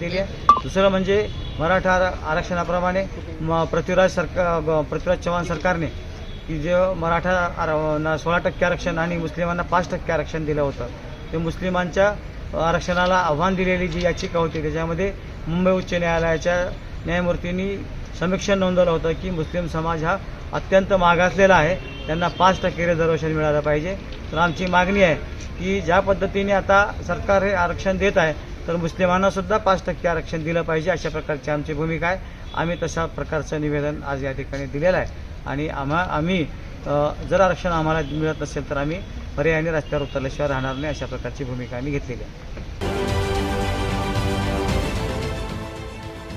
केली आहे. दुसरं म्हणजे मराठा आर- आरक्षणाप्रमाणे म- पृथ्वीराज सरकार पृथ्वीराज चव्हाण सरकारने की जे मराठा आर- सोळा टक्के आरक्षण आणि मुस्लिमांना पाच टक्के आरक्षण दिलं होतं. ते मुस्लिमांच्या आरक्षणाला आव्हान दिलेली जी याचिका होती त्याच्यामध्ये मुंबई उच्च न्यायालयाच्या न्यायमूर्तींनी समीक्षण नोंदवलं होतं की मुस्लिम समाज हा अत्यंत मागासलेला आहे. त्यांना पाच टक्के रिझर्वेशन मिळालं पाहिजे. तर आमची मागणी आहे की ज्या पद्धतीने आता सरकार हे आरक्षण देत आहे तर मुस्लिमांनासुद्धा पाच टक्के आरक्षण दिलं पाहिजे अशा प्रकारची आमची भूमिका आहे. आम्ही तशा प्रकारचं निवेदन आज या ठिकाणी दिलेलं आहे. आणि आम्हा आम्ही जर आरक्षण आम्हाला मिळत नसेल तर आम्ही पर्यायाने रस्त्यावर उतरल्याशिवाय राहणार नाही अशा प्रकारची भूमिका आम्ही घेतलेली आहे.